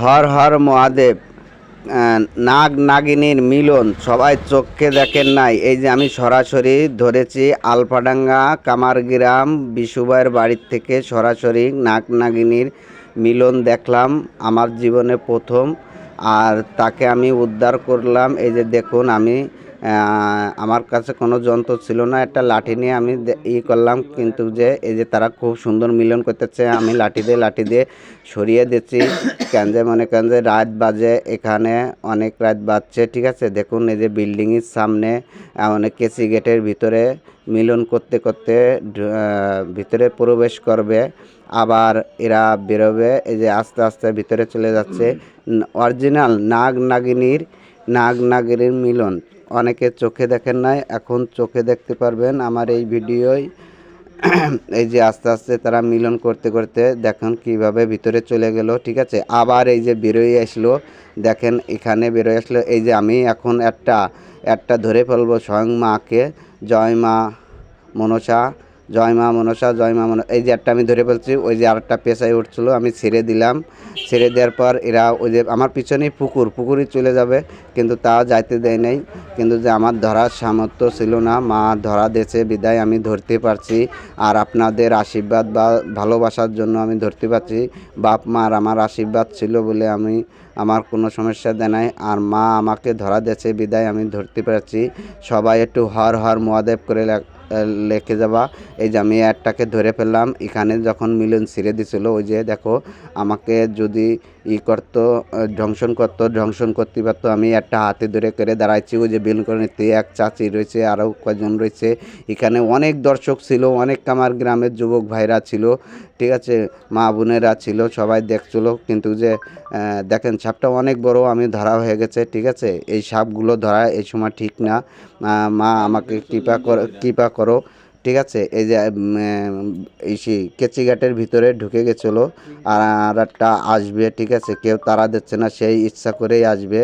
হর হর মহাদেব নাগ নাগিনীর মিলন, সবাই চোখে দেখেন নাই। এই যে আমি সরাসরি ধরেছি আলফাডাঙ্গা কামারগ্রাম বিশুভাইয়ের বাড়ির থেকে সরাসরি নাগ নাগিনীর মিলন দেখলাম। আমার জীবনে প্রথম আর তাকে আমি উদ্ধার করলাম। এই যে দেখুন, আমি আমার কাছে কোনো যন্ত্র ছিল না। একটা লাঠি নিয়ে আমি ই করলাম। কিন্তু যে, এই যে তারা খুব সুন্দর মিলন করতেছে, আমি লাঠি দিয়ে লাঠি দিয়ে সরিয়ে দিচ্ছি। কেন যে, মনে করেন যে, রাত বাজে, এখানে অনেক রাত বাজছে, ঠিক আছে? দেখুন, এই যে বিল্ডিংয়ের সামনে অনেক কেসি গেটের ভিতরে মিলন করতে করতে ভিতরে প্রবেশ করবে। আবার এরা বেরোবে এই যে আস্তে আস্তে ভিতরে চলে যাচ্ছে। অরিজিনাল নাগ নাগিনীর নাগ নাগিনীর মিলন। অনেকে চোখে দেখেন নাই এখন চোখে দেখতে পারবেন আমার এই ভিডিওয়। এই যে আস্তে আস্তে তারা মিলন করতে করতে দেখেন কীভাবে ভিতরে চলে গেল ঠিক আছে? আবার এই যে বেরোয় আসলো দেখেন এখানে বেরোয় আসলো। এই যে আমি এখন একটা একটা ধরে ফেলব স্বয়ং মাকে। জয় মা মনসা। জয় মা মনসা, জয় মা মন এই যে একটা আমি ধরে ফেলছি, ওই যে আরেকটা পেশায় উঠছিল, আমি ছেড়ে দিলাম। ছেড়ে দেওয়ার পর এরা ওই যে আমার পিছনেই পুকুর, পুকুরই চলে যাবে, কিন্তু তা যাইতে দেয় নাই। কিন্তু যে আমার ধরার সামর্থ্য ছিল না, মা ধরা দিয়েছে, বিদায় আমি ধরতে পারছি। আর আপনাদের আশীর্বাদ বা ভালোবাসার জন্য আমি ধরতে পারছি। বাপ, মার আমার আশীর্বাদ ছিল বলে আমি, আমার কোনো সমস্যা দেয় নাই। আর মা আমাকে ধরা দিয়েছে, বিদায় আমি ধরতে পারছি। সবাই একটু হর হর মহাদেব করে লেখ- যাবা। এই যে আমি অ্যাডটাকে ধরে ফেললাম। এখানে যখন মিলন ছিঁড়ে দিছিল, ওই যে দেখো, আমাকে যদি ই করতো, ধ্বংসন করতো, ধ্বংসন করতে পারতো, আমি একটা হাতে ধরে করে দাঁড়াইছি। ওই যে বেলকনিতে এক চাচি রয়েছে, আরও কজন রয়েছে। এখানে অনেক দর্শক ছিল, অনেক আমার গ্রামের যুবক ভাইরা ছিল। ঠিক আছে, মা বোনেরা ছিল, সবাই দেখছিল, কিন্তু যে দেখেন সাপটা অনেক বড়, আমি ধরা হয়ে গেছে, ঠিক আছে? এই সাপগুলো ধরা এই সময় ঠিক না। মা আমাকে কৃপা করো কৃপা করো, ঠিক আছে? এই যে এই সেই কেচিঘাটের ভিতরে ঢুকে গেছিল, আর একটা আসবে, ঠিক আছে? কেউ তারা দিচ্ছে না, সেই ইচ্ছা করেই আসবে।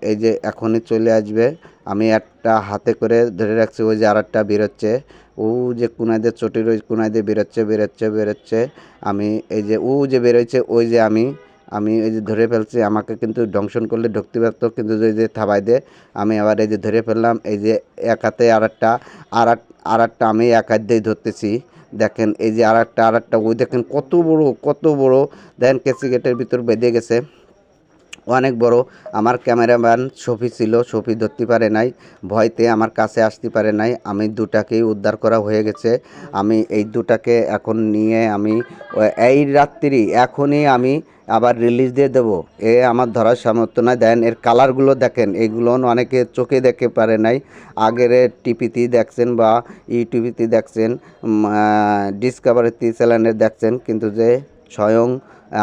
এই যে এখনই চলে আসবে, আমি একটা হাতে করে ধরে রাখছি, ওই যে আর একটা বেরোচ্ছে। ও যে কুনায় দিয়ে চটির ওই কুনায় দিয়ে বেরোচ্ছে বেরোচ্ছে বেরোচ্ছে। আমি এই যে ও যে বেরোচ্ছে ওই যে আমি আমি এই যে ধরে ফেলছি, আমাকে কিন্তু দংশন করলে ঢুকতে পারতো, কিন্তু ওই যে থাবাই দে আমি আবার এই যে ধরে ফেললাম, এই যে এক হাতে আর একটা আর এক- আর একটা আমি এক হাত দিয়ে ধরতেছি। দেখেন, এই যে আর একটা আর একটা ওই দেখেন কত বড় কত বড়। দেখেন কেসি ভিতর বেঁধে গেছে। অনেক বড়। আমার ক্যামেরাম্যান শফি ছিল, শফি ধরতে পারে নাই, ভয়তে আমার কাছে আসতে পারে নাই। আমি দুটাকেই উদ্ধার করা হয়ে গেছে। আমি এই দুটাকে এখন নিয়ে আমি, এই রাত্রি এখনই আমি আবার রিলিজ দিয়ে দেবো। এ আমার ধরার সামর্থ্য নয় দেন এর কালারগুলো দেখেন, এগুলো অনেকে চোখে দেখতে পারে নাই। আগের টিভিতে দেখছেন বা ইউটিউবিতে দেখছেন ডিসকাভারি চ্যানেলে দেখছেন, কিন্তু যে স্বয়ং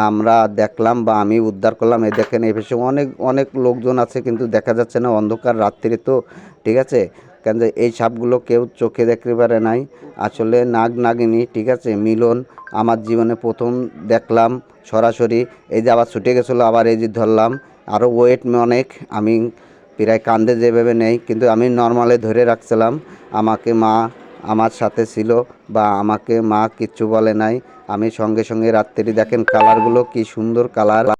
আমরা দেখলাম বা আমি উদ্ধার করলাম, এই দেখেন এই পাশে অনেক অনেক লোকজন আছে কিন্তু দেখা যাচ্ছে না, অন্ধকার রাত্রি তো, ঠিক আছে? কেন যে এই সাপগুলো কেউ চোখে দেখতে পারে নাই। আসলে নাগ নাগিনী, ঠিক আছে? মিলন, আমার জীবনে প্রথম দেখলাম সরাসরি, এই যে আবার ছুটে গেছিল, আবার এই যে ধরলাম আরও ওয়েট অনেক, আমি প্রায় কান্দে যেভাবে নেই, কিন্তু আমি নর্মালে ধরে রাখছিলাম, আমাকে মা আমার সাথে ছিল বা আমাকে মা কিচ্ছু বলে নাই। আমি সঙ্গে সঙ্গে রাত্রি দেখেন কালারগুলো কি সুন্দর কালার।